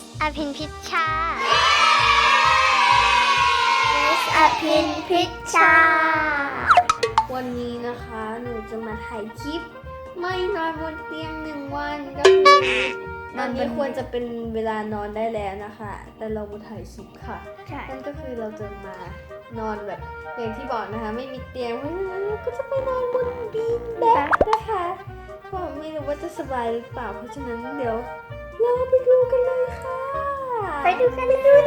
สอภินพิชชา Miss อภินพิชชา วันนี้นะคะหนูจะมาถ่ายคลิป ไม่นอนบนเตียงหนึ่งวันก็คือตอนนี้ควรจะเป็นเวลานอนได้แล้วนะคะ แต่เรามาถ่ายคลิปค่ะใช่ นั่นก็คือเราจะมานอนแบบอย่างที่บอกนะคะ ไม่มีเตียงเพราะฉะนั้นเราก็จะไปนอนบนบีนแบ็กนะคะเพราะไม่รู้ว่าจะสบายหรือเปล่าเพราะฉะนั้นเดี๋ยว เราไปดูกันเลยค่ะ ไปดูกันเลย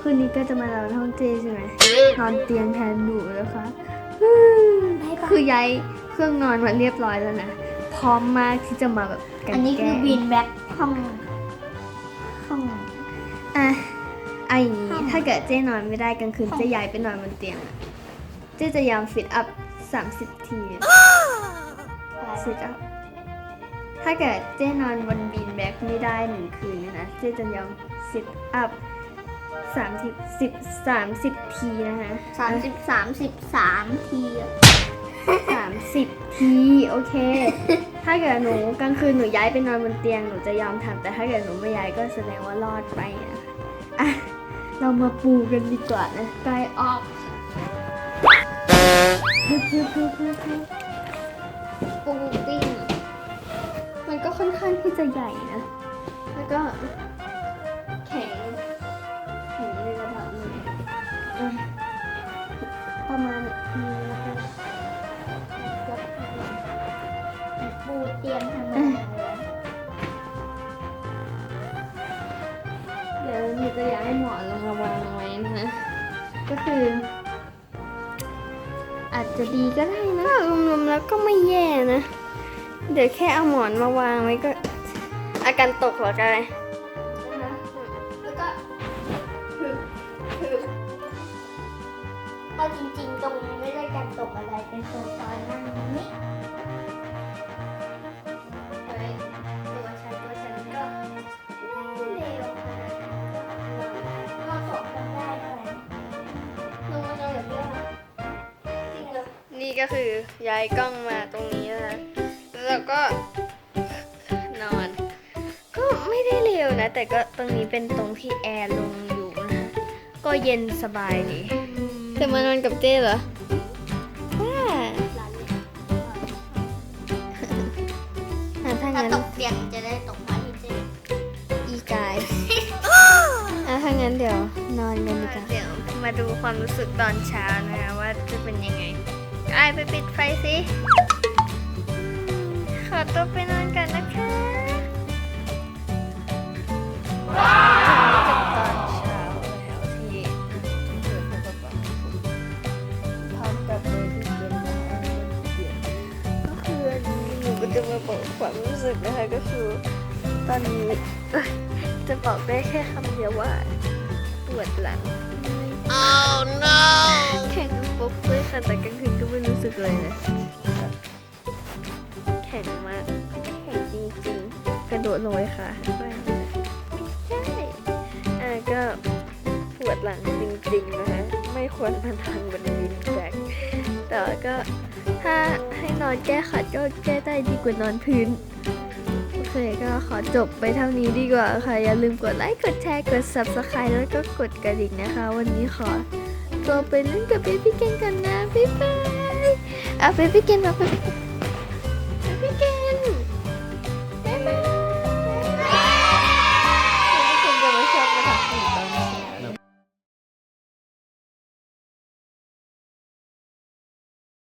คืนนี้ก็จะมานอนห้องเจใช่ไหมนอนเตียงแทนหนูนะคะคือย้ายเครื่องนอนมาเรียบร้อยแล้วนะ พร้อมมากที่จะมาแบบกัอันนี้คือแกล้งบินแบ็คห้องห้องอะเอาอย่างนี้ห้องถ้าเกิดเจ๊นอนไม่ได้กลางคืนห้องเจ๊ย้ายไปนอนบนเตียงอะเจ๊จะยอมฟิตอัพ30ทีฟิตอัพถ้าเกิดเจ๊นอนบนบีนแบ็ก ไม่ได้หนึ่งคืนเนยนะเจ๊จะยอมฟิตอัพสามสิบสิบสามสิบทีนะคะสามสิบสามสิบสามทีอะสามสิบทีโอเค ถ้าเกิดหนูกลางคืนหนูย้ายไปนอนบนเตียงหนูจะยอมทำแต่ถ้าเกิดหนูไม่ย้ายก็แสดงว่ารอดไปนะอะเรามาปูกันดีกว่านะกายออกปูปิ้งมันก็ค่อนข้างที่จะใหญ่นะ ก็แข็งแข็งในระดับหนึงอะประมาณนี้นะคะปูเตียงทำไมเดี๋ยวหนูจะย้ายหมอนลงมาวางไว้นะก็คือ อาจจะดีก็ได้นะรวมๆแล้วก็ไม่แย่นะ เดี๋ยวแค่เอาหมอนมาวางไว้ก็ อาการตกเหรอกายแล้วก็คือคือเอาจริงๆ ตรงนี้ไม่ได้การตกอะไรเป็นโซฟานั่งนี่เฮ้ยตัวฉันตัวฉันก็ไม่เร็วค่ะเราสองคนได้ด้วยลงมาเลยเดี๋ยวจริงเหรอนี่ก็คือย้ายกล้องมาตรงนี้นะคะ แล้วก็ แต่ก็ตรงนี้เป็นตรงที่แอร์ลงอยู่นะคะก็เย็นสบายดีจะมานอนกับเจ้เหรอว่าหลานเล็กอะถ้าถ้างั้นตกเตียงจะได้ตกมาที่เจ๊อีกายอะถ้างั้นเดี๋ยวนอนกันดีกว่าเดี๋ยวมาดูความรู้สึกตอนเช้านะคะว่าจะเป็นยังไงกายไปปิดไฟสิขอตัวไปนอนกันนะคะ ความรู้สึกนะคะก็คือ ตอนนี้เอ้ยจะบอกได้แค่คำเดียวว่าปวดหลัง oh no แข็งปุ๊บเลยค่ะแต่กลางคืนก็ไม่รู้สึกเลยนะแบบแข็งมากแข็งจริงๆ กระโดดลงไปค่ะใช่อ่าก็ปวดหลังจริงๆนะคะไม่ควรมานอนบนวินแบกแต่ว่าก็ถ้าให้ นอนแก้ขัดก็แก้ได้ดีกว่านอนพื้น โอเคก็ขอจบไปเท่านี้ดีกว่าค่ะ อย่าลืมกดไลค์ กดแชร์ กด subscribe แล้วก็กดกระดิ่งนะคะ วันนี้ขอตัวไปเล่นกับเบบี้เกนกันนะ บ๊ายบายอะเบบี้เกนมาเบบี้